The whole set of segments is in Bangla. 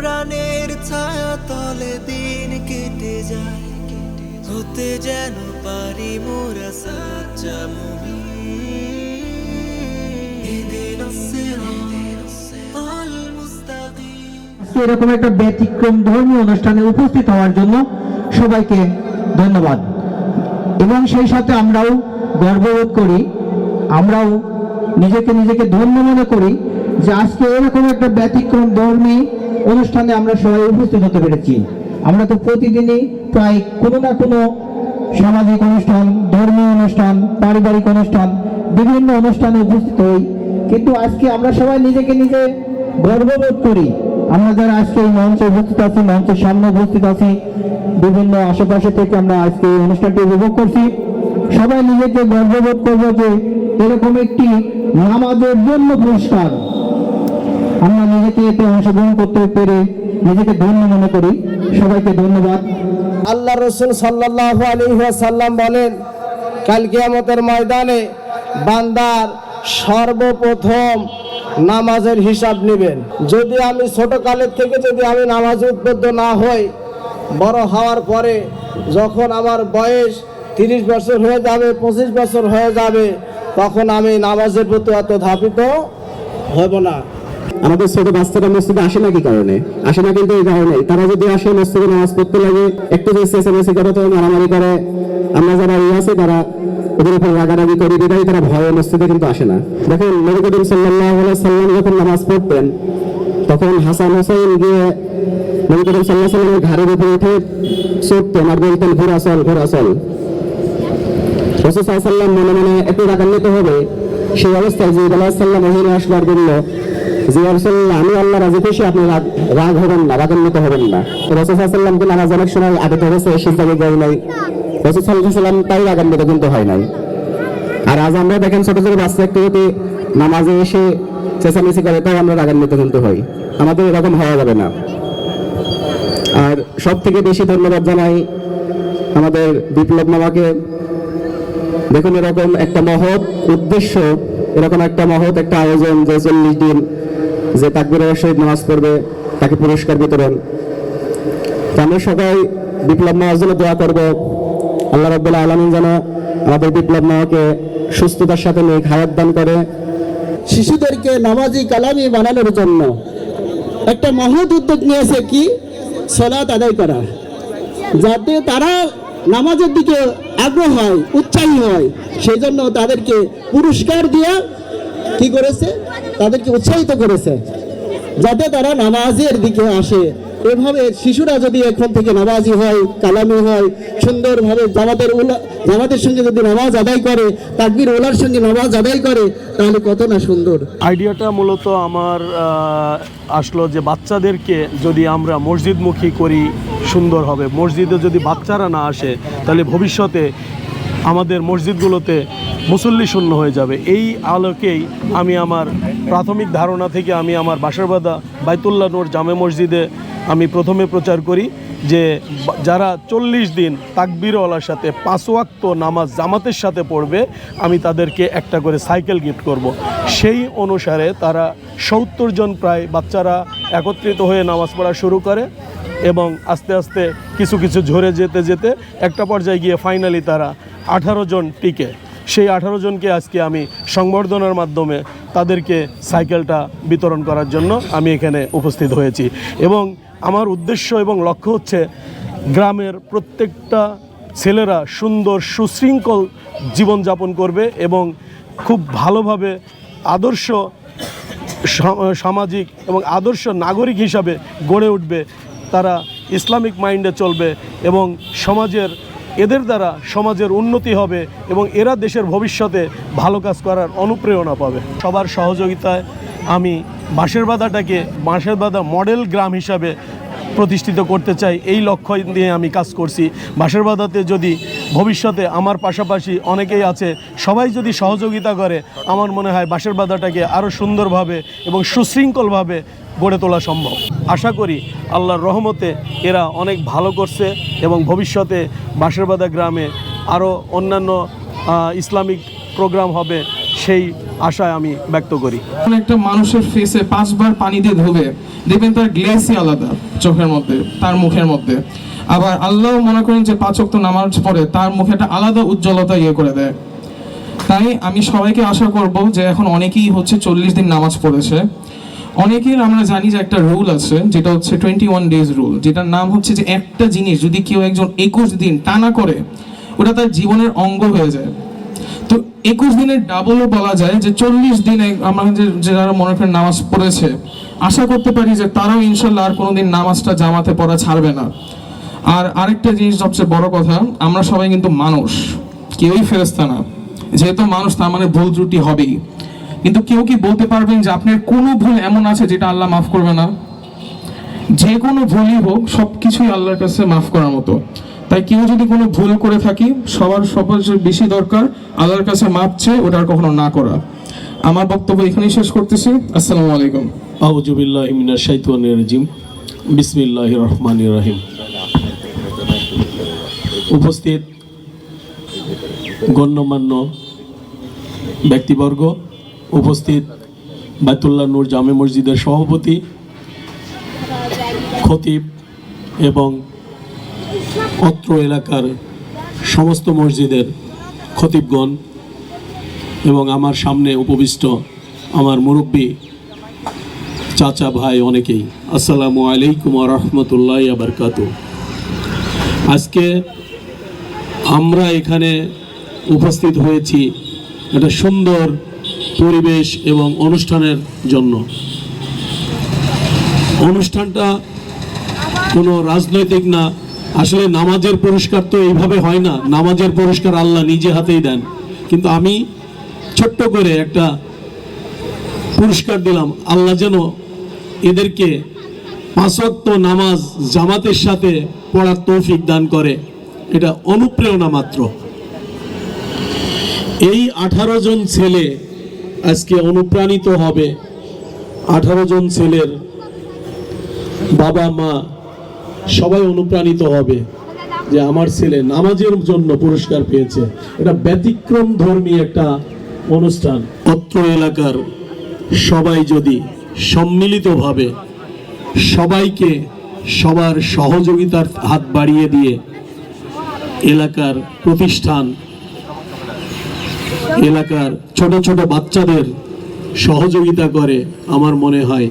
কোরআনের ছায়া তলে দিন কেটে যায়। হতে যেন পারি মোরা সাচ্চা মুমিন এরকম একটা ব্যতিক্রম ধর্মীয় অনুষ্ঠানে উপস্থিত হওয়ার জন্য সবাইকে ধন্যবাদ। এবং সেই সাথে আমরাও গর্ববোধ করি, আমরাও নিজেকে নিজেকে ধন্য মনে করি যে আজকে এরকম একটা ব্যতিক্রম ধর্মী অনুষ্ঠানে আমরা সবাই উপস্থিত হতে পেরেছি। আমরা তো প্রতিদিনই প্রায় কোনো না কোনো সামাজিক অনুষ্ঠান, ধর্মীয় অনুষ্ঠান, পারিবারিক অনুষ্ঠান, বিভিন্ন অনুষ্ঠানে উপস্থিত হই। কিন্তু আজকে আমরা সবাই নিজেকে নিজে গর্ববোধ করি। আমরা যারা আজকে এই মঞ্চে উপস্থিত আছি, মঞ্চের সামনে উপস্থিত আছি, বিভিন্ন আশেপাশে থেকে আমরা আজকে এই অনুষ্ঠানটি উপভোগ করছি। সবাই নিজেকে গর্ববোধ করব যে এরকম একটি নামাজের জন্য পুরস্কার। আমরা নিজেকে এতে অংশগ্রহণ করতে পেরে নিজেকে ধন্য মনে করি। সবাইকে ধন্যবাদ। আল্লাহ রসুল সাল্লাহ আলী সাল্লাম বলেন, কাল কিয়ামতের ময়দানে বান্দার সর্বপ্রথম নামাজের হিসাব নেবেন। যদি আমি ছোট কালের থেকে যদি আমি নামাজ উদ্বুদ্ধ না হই, বড় হওয়ার পরে যখন আমার বয়স তিরিশ বছর হয়ে যাবে, পঁচিশ বছর হয়ে যাবে, তখন আমি নামাজের প্রতি অত ধাপিত হব না। আমাদের ছোট বাচ্চারা মসজিদে আসে না কি কারণে? আসে না কিন্তু এই কারণে। তারা যদি আসে, মসজিদে নামাজ পড়তে লাগে, একটু যদি চেঁচামেচি করে তো মারামারি করে। আমরা যারা ইয়ে আছে, তারা ওদের উপর রাগারাগি করি, বিদায় তারা ভয়ে মসজিদে কিন্তু আসে না। দেখেন, নবী করিম সাল্লাহ সাল্লাম যখন নামাজ পড়তেন, তখন হাসান হোসেন গিয়ে নবী করিম সাল্লাহ সাল্লামের ঘাড়ের উপরে উঠে চড়তেন আর বলতেন ঘোরাচল ঘোরাচল রসুল সাল্লাম মনে মনে একটু রাগান্বিত হবে। সেই অবস্থায় যে আল্লাহ সাল্লাম মহিনে আসবার জন্য আমি আল্লাহ রাজি খুশি, আপনি রাগ হবেন না, রাগান্বিত হবেন না। রসুল সাল্লামকে নামাজ অনেক সময় নাই। তাই রাগান্বিত কিন্তু হয় নাই। আর আজ আমরা দেখেন ছোট ছোট বাচ্চা যদি নামাজে এসে চেঁচামেচি করে তাই আমরা রাগান্বিত কিন্তু হই। আমাদের এরকম হওয়া যাবে না। আর সব থেকে বেশি ধন্যবাদ জানাই আমাদের বিপ্লব মামাকে। দেখুন এরকম একটা মহৎ উদ্দেশ্য, এরকম একটা মহৎ একটা আয়োজন যে চল্লিশ দিন যে তাকবিরের সহিত নামাজ পড়বে, তাকে পুরস্কার বিতরণ। আমরা সবাই বিপ্লব মামার জন্য দোয়া করব। আল্লাহ রব্বুল্লাহ আলমিন যেন আমাদের বিপ্লব মামাকে সুস্থতার সাথে নিয়ে হায়াত দান করে। শিশুদেরকে নামাজি কালামি বানানোর জন্য একটা মহৎ উদ্যোগ নিয়েছে কি? সলাৎ আদায় করা। যাতে তারা নামাজের দিকে আগ্রহ হয়, উৎসাহী হয় সেই জন্য তাদেরকে পুরস্কার দিয়ে কি করেছে? তাদেরকে উৎসাহিত করেছে, যাতে তারা নামাজের দিকে আসে। এভাবে শিশুরা যদি এখন থেকে নামাজি হয়, কালামি হয়, সুন্দরভাবে জামাতের ওলা জামাতের সঙ্গে যদি নামাজ আদায় করে, তাকবির ওলার সঙ্গে নামাজ আদায় করে, তাহলে কত না সুন্দর। আইডিয়াটা মূলত আমার আসলো যে বাচ্চাদেরকে যদি আমরা মসজিদমুখী করি, সুন্দর হবে। মসজিদে যদি বাচ্চারা না আসে, তাহলে ভবিষ্যতে আমাদের মসজিদগুলোতে মুসল্লি শূন্য হয়ে যাবে এই আলোকেই আমি আমার প্রাথমিক ধারণা থেকে আমি আমার বাসারবাদা বাইতুল্লা নূর জামে মসজিদে আমি প্রথমে প্রচার করি যে যারা চল্লিশ দিন তাকবিরওয়ালার সাথে পাঁচ ওয়াক্ত নামাজ জামাতের সাথে পড়বে, আমি তাদেরকে একটা করে সাইকেল গিফট করব। সেই অনুসারে তারা সত্তর জন প্রায় বাচ্চারা একত্রিত হয়ে নামাজ পড়া শুরু করে এবং আস্তে আস্তে কিছু কিছু ঝরে যেতে যেতে একটা পর্যায়ে গিয়ে ফাইনালি তারা আঠারো জন টিকে। সেই আঠারো জনকে আজকে আমি সংবর্ধনার মাধ্যমে তাদেরকে সাইকেলটা বিতরণ করার জন্য আমি এখানে উপস্থিত হয়েছি। এবং আমার উদ্দেশ্য এবং লক্ষ্য হচ্ছে গ্রামের প্রত্যেকটা ছেলেরা সুন্দর, সুশৃঙ্খল জীবনযাপন করবে এবং খুব ভালোভাবে আদর্শ সামাজিক এবং আদর্শ নাগরিক হিসাবে গড়ে উঠবে। তারা ইসলামিক মাইন্ডে চলবে এবং সমাজের এদের দ্বারা সমাজের উন্নতি হবে এবং এরা দেশের ভবিষ্যতে ভালো কাজ করার অনুপ্রেরণা পাবে। সবার সহযোগিতায় আমি বাঁশের বাঁধাটাকে বাঁশের বাঁধা মডেল গ্রাম হিসাবে প্রতিষ্ঠিত করতে চাই, এই লক্ষ্য নিয়ে আমি কাজ করছি। বাঁশের যদি ভবিষ্যতে আমার পাশাপাশি অনেকেই আছে, সবাই যদি সহযোগিতা করে, আমার মনে হয় বাঁশের বাদাটাকে আরও সুন্দরভাবে এবং সুশৃঙ্খলভাবে গড়ে তোলা সম্ভব। আশা করি আল্লাহর রহমতে এরা অনেক ভালো করছে এবং ভবিষ্যতে বাঁশের গ্রামে আরও অন্যান্য ইসলামিক প্রোগ্রাম হবে, সেই আশায় আমি ব্যক্ত করি। একটা মানুষের ফেসে পাঁচবার পানি দিয়ে ধোবে, দেখবেন তার গ্লেসই আলাদা চোখের মধ্যে, তার মুখের মধ্যে। আবার আল্লাহ মনে করেন যে পাঁচ ওয়াক্ত নামাজ পড়ে, তার মুখে একটা আলাদা উজ্জ্বলতা ইয়ে করে দেয়। তাই আমি সবাইকে আশা করব যে এখন অনেকেই হচ্ছে চল্লিশ দিন নামাজ পড়েছে। অনেকের আমরা জানি যে একটা রুল আছে, যেটা হচ্ছে টোয়েন্টি ওয়ান ডেজ রুল যেটার নাম হচ্ছে যে একটা জিনিস যদি কেউ একজন একুশ দিন টানা করে, ওটা তার জীবনের অঙ্গ হয়ে যায়। তো একুশ দিনের ডাবলও বলা যায় যে চল্লিশ দিনে আমরা যে যারা মনে করেন নামাজ পড়েছে, আশা করতে পারি যে তারাও ইনশাল্লাহ আর কোনোদিন নামাজটা জামাতে পড়া ছাড়বে না। আর আরেকটা জিনিস সবচেয়ে বড় কথা, আমরা সবাই কিন্তু মানুষ, কেউই ফেরস্তা না। যেহেতু মানুষ, তার মানে ভুল ত্রুটি হবেই। কিন্তু কেউ কি বলতে পারবেন যে আপনার কোনো ভুল এমন আছে যেটা আল্লাহ মাফ করবে না? যে কোনো ভুলই হোক সব কিছুই আল্লাহর কাছে মাফ করার মতো। তাই কেউ যদি কোনো ভুল করে থাকি, সবার সবচেয়ে বেশি দরকার, আল্লাহর কাছে মাপ চেয়ে ওটা আর কখনো না করা। আমার বক্তব্য এখানেই শেষ করতেছি। আসসালামু আলাইকুম। আউজুবিল্লাহ মিনা শাইতানির রাজিম। রহমান রহিম। উপস্থিত গণ্যমান্য ব্যক্তিবর্গ, উপস্থিত বাইতুল্লাহ নূর জামে মসজিদের সভাপতি, খতিব এবং অত্র এলাকার সমস্ত মসজিদের খতিবগণ এবং আমার সামনে উপবিষ্ট আমার মুরব্বী চাচা ভাই অনেকেই। আসসালামু আলাইকুম রহমতুল্লাহ আবরকাত আজকে আমরা এখানে উপস্থিত হয়েছি একটা সুন্দর পরিবেশ এবং অনুষ্ঠানের জন্য। অনুষ্ঠানটা কোনো রাজনৈতিক না আসলে নামাজের পুরস্কার তো এইভাবে হয় না। নামাজের পুরস্কার আল্লাহ নিজে হাতেই দেন। কিন্তু আমি ছোট্ট করে একটা পুরস্কার দিলাম। আল্লাহ যেন এদেরকে পাঁচত্ব নামাজ জামাতের সাথে পড়ার তৌফিক দান করে। এটা অনুপ্রেরণা মাত্র। এই আঠারো জন ছেলে আজকে অনুপ্রাণিত হবে। আঠারো জন ছেলের বাবা মা সবাই অনুপ্রাণিত হবে যে আমার ছেলে নামাজের জন্য পুরস্কার পেয়েছে। এটা ব্যতিক্রম ধর্মী একটা অনুষ্ঠান। অত্র এলাকার সবাই যদি সম্মিলিতভাবে সবাইকে সবার সহযোগিতার হাত বাড়িয়ে দিয়ে এলাকার প্রতিষ্ঠান, এলাকার ছোট ছোট বাচ্চাদের সহযোগিতা করে, আমার মনে হয়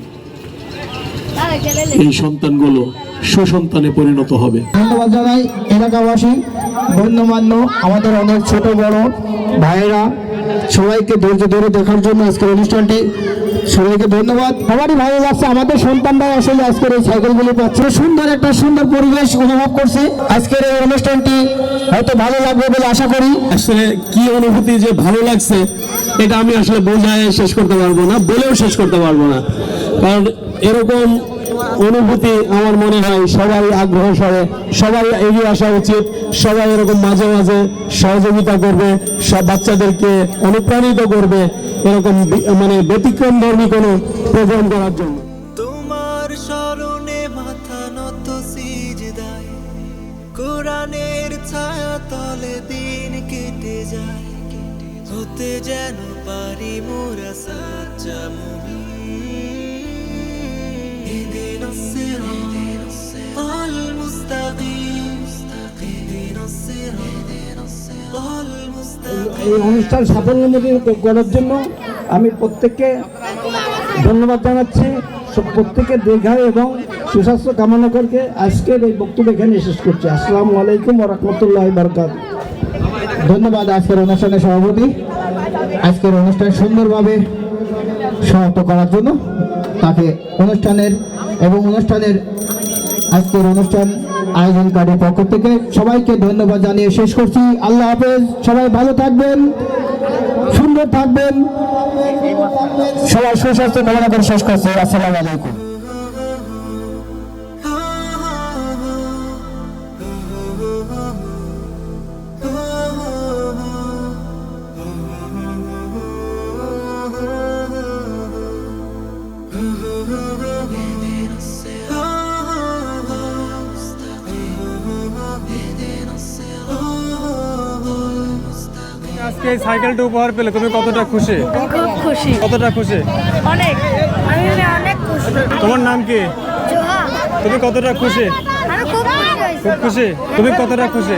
এই সন্তানগুলো সুসন্তানে পরিণত হবে। ধন্যবাদ জানাই এলাকাবাসী গণ্যমান্য আমাদের অনেক ছোট, বড় ভাইয়েরা, সবাইকে ধৈর্য ধরে দেখার জন্য আজকের অনুষ্ঠানটি। সবাইকে ধন্যবাদ। সবারই ভালো লাগছে, আমাদের সন্তানরাও আসলে আজকের এই সাইকেলগুলি পাচ্ছে। সুন্দর একটা সুন্দর পরিবেশ অনুভব করছে। আজকের এই অনুষ্ঠানটি হয়তো ভালো লাগবে বলে আশা করি। আসলে কি অনুভূতি যে ভালো লাগছে, এটা আমি আসলে বোঝায় শেষ করতে পারব না, বলেও শেষ করতে পারব না। কারণ এরকম অনুভূতি আমার মনে হয় সবাই আগ্রহ সরে, সবাই এগিয়ে আসা উচিত, সবাই এরকম মাঝে মাঝে সহযোগিতা করবে, সব বাচ্চাদেরকে অনুপ্রাণিত করবে, এরকম মানে ব্যতিক্রম ধর্মী কোনো প্রোগ্রাম করার জন্য। হতে যেন পারি মোরা সাচ্চা মুমিন اهدنا الصراط المستقيم اهدنا الصراط المستقيم এই অনুষ্ঠান সাফল্যমণ্ডিত করার জন্য আমি প্রত্যেককে ধন্যবাদ জানাচ্ছি সব- প্রত্যেকে দীর্ঘায় এবং সুস্বাস্থ্য কামনা করকে আজকের এই বক্তব্য এখানে শেষ করছি আসসালামু আলাইকুম রহমতুল্লাহ বরকাত ধন্যবাদ আজকের অনুষ্ঠানের সভাপতি। আজকের অনুষ্ঠান সুন্দরভাবে সমাপ্ত করার জন্য তাকে অনুষ্ঠানের এবং অনুষ্ঠানের আজকের অনুষ্ঠান আয়োজনকারীর পক্ষ থেকে সবাইকে ধন্যবাদ জানিয়ে শেষ করছি। আল্লাহ হাফেজ। সবাই ভালো থাকবেন, সুন্দর থাকবেন। সবাই সুস্বাস্থ্য কামনা করে শেষ করছি। আসসালামু আলাইকুম। আজকে এই সাইকেলটা উপহার পেলে তুমি কতটা খুশি? খুব খুশি। কতটা খুশি? অনেক। আমি মানে অনেক খুশি। তোমার নাম কি? জোহা। তুমি কতটা খুশি? আমি খুব খুশি তুমি কতটা খুশি?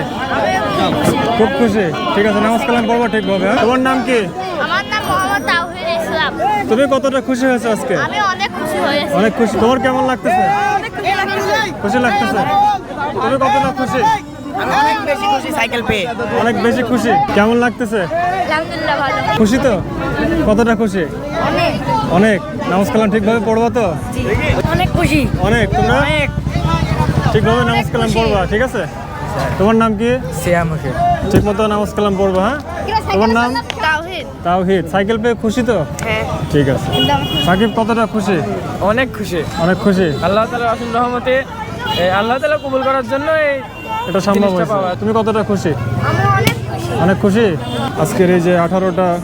খুব খুশি। ঠিক আছে নমস্কার কালাম পড়ব ঠিকভাবে হ্যাঁ? তোমার নাম কি? আমার নাম মোহাম্মদ তাওহিদ ইসলাম। তুমি কতটা খুশি হয়েছো আজকে? আমি অনেক খুশি হয়েছি। অনেক খুশি। তোমার কেমন লাগতেছে? অনেক খুশি লাগতেছে। খুশি লাগতেছে? তুমি কতটা খুশি? অনেক বেশি খুশি সাইকেল পেয়ে। অনেক বেশি খুশি। কেমন লাগতেছে? আলহামদুলিল্লাহ ভালো। খুশি তো? কতটা খুশি? অনেক। অনেক। নামাজ কালাম ঠিকভাবে পড়বা তো? অনেক খুশি। অনেক। তোমরা? ঠিকভাবে নামাজ কালাম পড়বা ঠিক আছে? তোমার নাম কি? শ্যাম হোসেন ঠিক মতো নামাজ কালাম পড়বা হ্যাঁ? তোমার নাম? তাওহিদ। তাওহিদ। সাইকেল পেয়ে খুশি তো? হ্যাঁ। ঠিক আছে। সাকিব কতটা খুশি? অনেক খুশি। অনেক খুশি। আল্লাহ তালা আসুন রহমতে এই আল্লাহ তালা কবুল করার জন্য এই এটা সম্ভব হয়েছে। তুমি কতটা খুশি? অনেক খুশি। আজকের এই যে আঠারোটা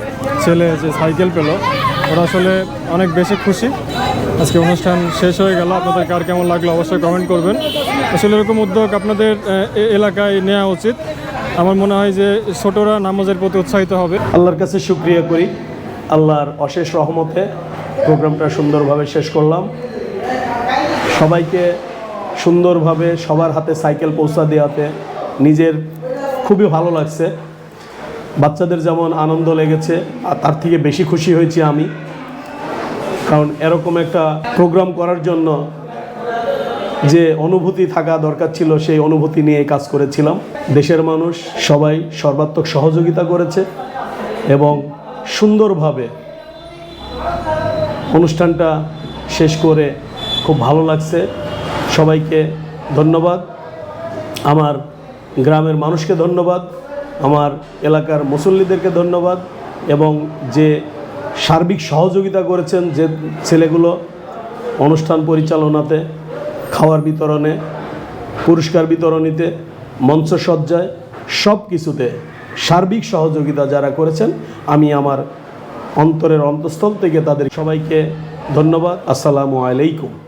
ছেলে যে সাইকেল পেল ওরা আসলে অনেক বেশি খুশি। আজকে অনুষ্ঠান শেষ হয়ে গেল। আপনাদের কার কেমন লাগল অবশ্যই কমেন্ট করবেন। আসলে এরকম উদ্যোগ আপনাদের এ- এলাকায় নেওয়া উচিত। আমার মনে হয় যে ছোটরা নামাজের প্রতি উৎসাহিত হবে। আল্লাহর কাছে শুক্রিয়া করি। আল্লাহর অশেষ রহমতে প্রোগ্রামটা সুন্দরভাবে শেষ করলাম। সবাইকে সুন্দরভাবে সবার হাতে সাইকেল পৌঁছা দেওয়াতে নিজের খুবই ভালো লাগছে। বাচ্চাদের যেমন আনন্দ লেগেছে, আর তার থেকে বেশি খুশি হয়েছি আমি। কারণ এরকম একটা প্রোগ্রাম করার জন্য যে অনুভূতি থাকা দরকার ছিল, সেই অনুভূতি নিয়ে কাজ করেছিলাম। দেশের মানুষ সবাই সর্বাত্মক সহযোগিতা করেছে এবং সুন্দরভাবে অনুষ্ঠানটা শেষ করে খুব ভালো লাগছে। সবাইকে ধন্যবাদ। আমার গ্রামের মানুষকে ধন্যবাদ। আমার এলাকার মুসল্লিদেরকে ধন্যবাদ এবং যে সার্বিক সহযোগিতা করেছেন যে ছেলেগুলো অনুষ্ঠান পরিচালনাতে, খাওয়ার বিতরণে, পুরস্কার বিতরণীতে, মঞ্চসজ্জায় সব কিছুতে সার্বিক সহযোগিতা যারা করেছেন, আমি আমার অন্তরের অন্তঃস্থল থেকে তাদের সবাইকে ধন্যবাদ। আসসালামু আলাইকুম।